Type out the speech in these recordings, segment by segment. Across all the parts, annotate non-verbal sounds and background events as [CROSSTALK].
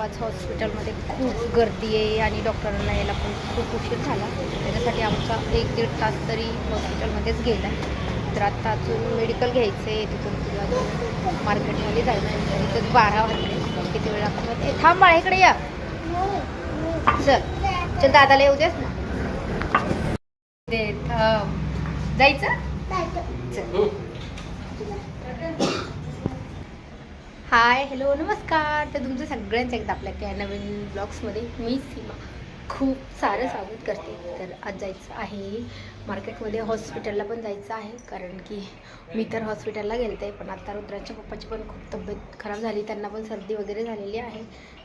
आज हॉस्पिटलमध्ये खूप गर्दी आहे आणि डॉक्टरांना यायला पण खूप उशीर झाला. त्याच्यासाठी आमचा एक दीड तास तरी हॉस्पिटलमध्येच गेला. तर आता अजून मेडिकल घ्यायचं आहे तिथून पुढे अजून मार्केटमध्ये जायचं आहे तर इथं बारा वाजले. किती वेळ लागतो ए थांब बाळा इकडे या. चल. चल दादाला येऊ देस ना. जायचं. चल. हाय हॅलो नमस्कार. तर तुमचं सगळ्यांचं एकदा आपल्या काय नवीन ब्लॉग्समध्ये मी सीमा. खूप सारं स्वागत करते. तर आज जायचं आहे मार्केटमध्ये. हॉस्पिटलला पण जायचं आहे कारण की मी तर हॉस्पिटलला गेलते पण आता रुद्राच्या पप्पाची पण खूप तब्येत खराब झाली. त्यांना पण सर्दी वगैरे झालेली आहे.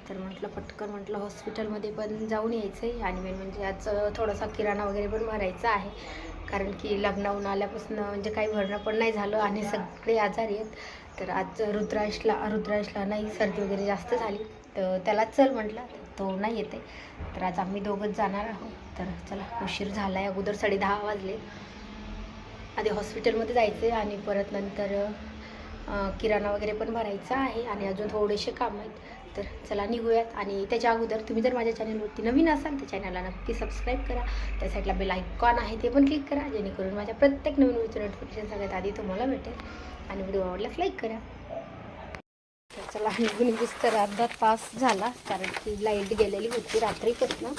तर म्हटलं पटकन म्हटलं हॉस्पिटलमध्ये पण जाऊन यायचं आहे आणि मेन म्हणजे आज थोडासा किराणा वगैरे पण भरायचा आहे. कारण की लग्नाहून आल्यापासून म्हणजे काही भरणं पण नाही झालं आणि सगळे आजारी आहेत. तर आज रुद्राशला रुद्राशला नाही सर्दी वगैरे जास्त झाली. तर त्याला चल म्हटलं तो नाही येते तर आज आम्ही दोघंच जाणार आहोत. तर चला उशीर झाला आहे अगोदर साडे दहा वाजले. आधी हॉस्पिटलमध्ये जायचं आहे आणि परत नंतर किराणा वगैरे पण भरायचा आहे आणि अजून थोडेसे काम आहेत. तर चला निघूयात आणि त्याच्या अगोदर तुम्ही जर माझ्या चॅनलवरती नवीन असाल तर चॅनलला नक्की सबस्क्राईब करा. त्या साईडला बेल आयकॉन आहे ते पण क्लिक करा जेणेकरून माझ्या प्रत्येक नवीन व्हिडिओचं नोटिफिकेशन सगळ्यात आधी तुम्हाला भेटेल. आणि व्हिडिओ आवडल्यास लाईक करा. तर चला [LAUGHS] निघून निघूस तर अर्धा तास झाला कारण की लाइट गेलेली होती रात्रीपासून.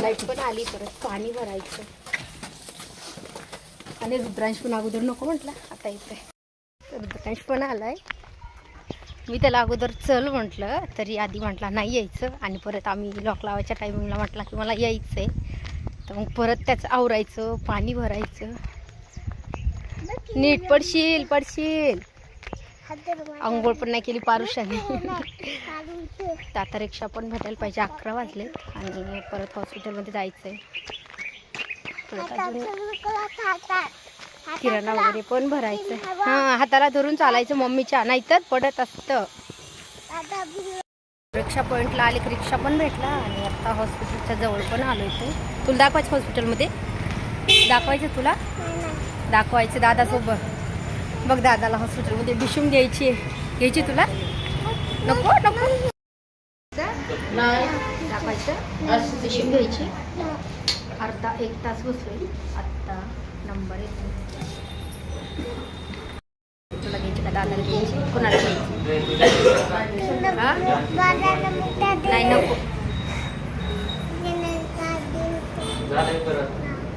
लाइट पण आली परत पाणी भरायचं. आणि रुद्रांश पण अगोदर नको म्हटलं आता इथे तर पण पण आलाय. मी त्याला अगोदर चल म्हटलं तरी आधी म्हटला नाही यायचं आणि परत आम्ही लॉक लावायच्या टायमिंगला म्हटला की मला यायचं आहे तर मग परत त्याचं आवरायचं पाणी भरायचं. नीट पडशील पडशील. आंघोळ पण नाही केली पारुषाने. तर आता रिक्षा पण भेटायला पाहिजे अकरा वाजले आणि परत हॉस्पिटलमध्ये जायचं आहे परत किराणा वगैरे पण भरायचं. हां हाताला धरून चालायचं मम्मीच्या. नाहीतर पडत असतं. रिक्षा पॉईंटला आले की रिक्षा पण भेटला. आणि आता हॉस्पिटलच्या जवळ पण आलो इथे. तुला दाखवायचं हॉस्पिटलमध्ये दाखवायचं तुला? दाखवायचं दादासोबत. बघ दादाला हॉस्पिटलमध्ये डिशूम घ्यायची आहे. घ्यायची तुला? नको नको. दाखवायचं. डिशूम घ्यायची. अर्धा एक तास बसलोय. आत्ता नंबर येतो तुला घ्यायची का? दादाला घ्यायची? कोणाला घ्यायची? नाही नको.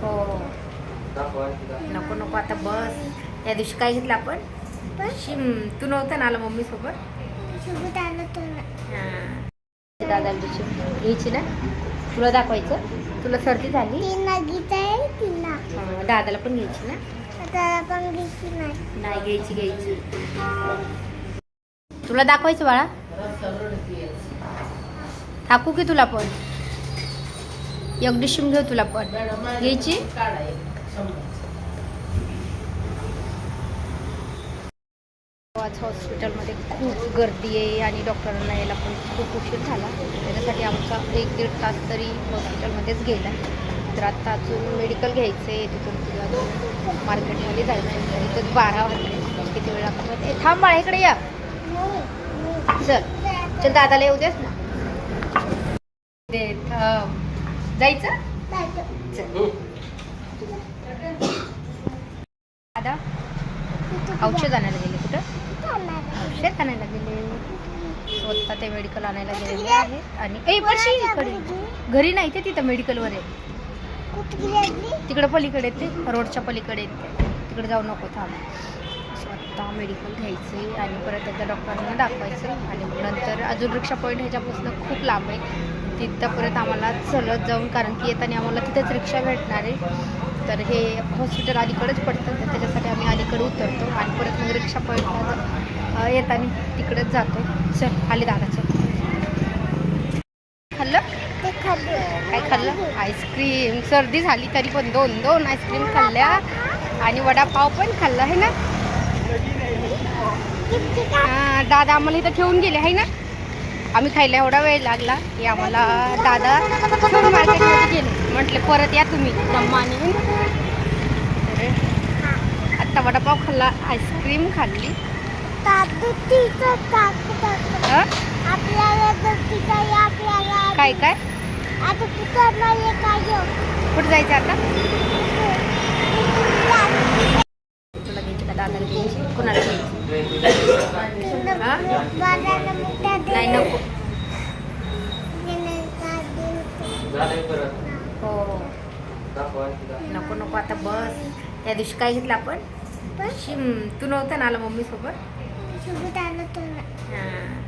हो. नको नको. आता बस. त्या दिवशी काय घेतलं आपण? शिम. तू नव्हता ना आला मम्मी सोबत दादा घ्यायची ना? तुला दाखवायचं? तुला सर्दी झाली? दादाला पण घ्यायची ना? नाही. घ्यायची घ्यायची. तुला दाखवायचं बाळा. टाकू की तुला पण? एक डिशूम घेऊ तुला पण. घ्यायची? आज हॉस्पिटलमध्ये खूप गर्दी आहे आणि डॉक्टरांना यायला पण खूप उशीर झाला. त्याच्यासाठी आमचा एक दीड तास तरी हॉस्पिटलमध्येच गेला. तर आता अजून मेडिकल घ्यायचं आहे तिथून पुढे अजून मार्केटमध्ये जायचं आहे बारा वाजले. किती वेळ लागतो ए थांब बाळा इकडे या. चल. चल दादाला येऊ देस ना. दे जायचं? चल. दादा औषध आणायला गेले. कुठं औषध आणायला गेले. स्वतः ते मेडिकल आणायला गेलेले आहेत. आणि ए इकडे. घरी नाही ते तिथं मेडिकलवर आहे. तिकडे पलीकडे ते. रोडच्या पलीकडे येते तिकडे जाऊ नको थांब. स्वतः मेडिकल घ्यायचे आणि परत एकदा डॉक्टरांना दाखवायचं आणि नंतर अजून रिक्षा पॉईंट ह्याच्यापासून खूप लांब आहे. तिथं परत आम्हाला चलत जाऊन कारण की येताना आम्हाला तिथेच रिक्षा भेटणार आहे. तर हे हॉस्पिटल अलीकडेच पडतं. तर त्याच्यासाठी आम्ही अलीकडे उतरतो. आणि परत मग रिक्षा पॉईंटला येताना तिकडेच जातो चल आले दादाचं खाल्लं? काय खाल्लं? आईस्क्रीम. सर्दी झाली तरी पण दोन दोन आईस्क्रीम खाल्ल्या. आणि वडापाव पण खाल्ला आहे ना? दादा आम्हाला इथं ठेवून गेले आहे ना? आम्ही खायला एवढा वेळ लागला की आम्हाला दादा ठेवून मार्केटमध्ये गेले. म्हटले परत या तुम्ही दम्माने तर आत्ता वडापाव खाल्ला आईस्क्रीम खाल्ली. काय काय? आता कुठं नाही काय घेऊ कुठे जायचं आता? तुला घ्यायची का? दादाला घ्यायची? कुणाला घ्यायची? नाही नको. हो. नको नको. आता बस. त्या दिवशी काय घेतलं आपण? तू नव्हता ना आला मम्मी सोबत सोबत आलं तर हा.